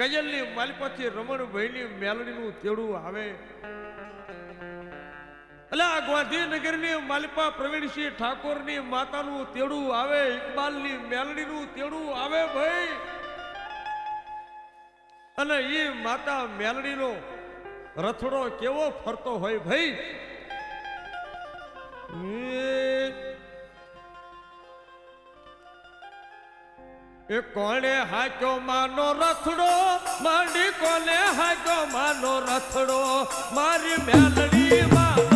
પછી રમણભાઈની મેલડીનું તેડું આવે. એટલે આ ગાંધીનગરની માલિપા પ્રવીણસિંહ ઠાકોરની માતાનું તેડું આવે, ઇકબાલની મેલડીનું તેડું આવે ભાઈ. અને એ માતા મેલડીનો રથડો કેવો ફરતો હોય ભાઈ. એ કોણે હાચો માનો રથડો? માંડી કોને હાચો માનો રથડો? મારી મેલડી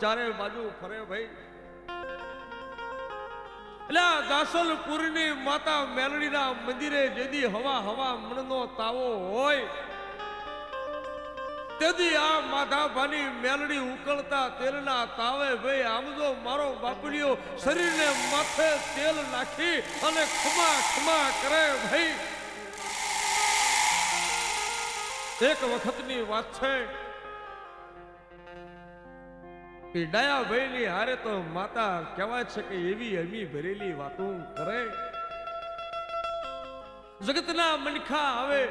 ચારે બાજુ ફરે ભાઈ. એટલે દાસલપુરની માતા મેલડીના મંદિરે જેદી હવા હવા મણનો તાવો હોય, તેથી આ માધાભાની મેલડી ઉકળતા તેલના તાવે ભાઈ, આમ જો મારો બાપડીઓ શરીરને માથે તેલ નાખી અને ખમા ખમા કરે ભાઈ. એક વખતની વાત છે કે ડાયા ભાઈની હારે તો માતા કહેવાય છે કે એવી અમી ભરેલી વાતો કરે. જગતના મનખા આવે.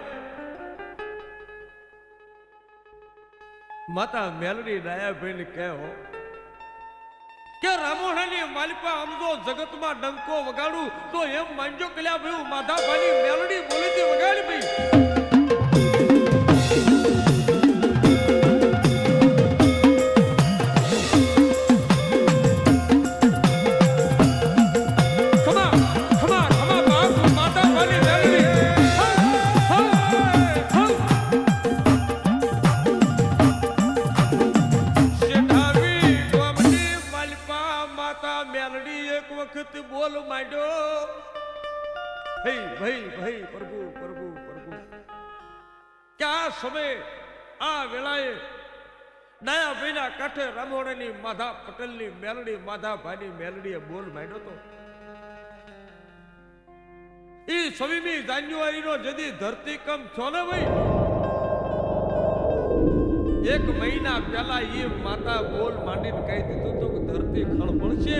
માતા મેલડી ડાયા ને કહો, કે રામોણાની માલિકા આમ જગતમાં ડંકો વગાડું, તો એમ માનજો કલ્યા ભાઈ માધાભાની મેલડી બોલીથી વગાડી ભાઈ ભાઈ ભાઈ, પ્રભુ પ્રભુ પ્રભુ. કે આ સમય આ વેળાએ ડાયા ભાઈના કાંઠે રામોણની માધા પટેલની મેલડી માધાભાઈની મેલડીએ બોલ માંડ્યો તો. ઈ છવ્વીમી જાન્યુઆરીનો જદી ધરતીકંપ છો ને ભાઈ? એક મહિના પહેલા એ માતા બોલ માંડીને કહી દીધું તો ધરતી ખળભળશે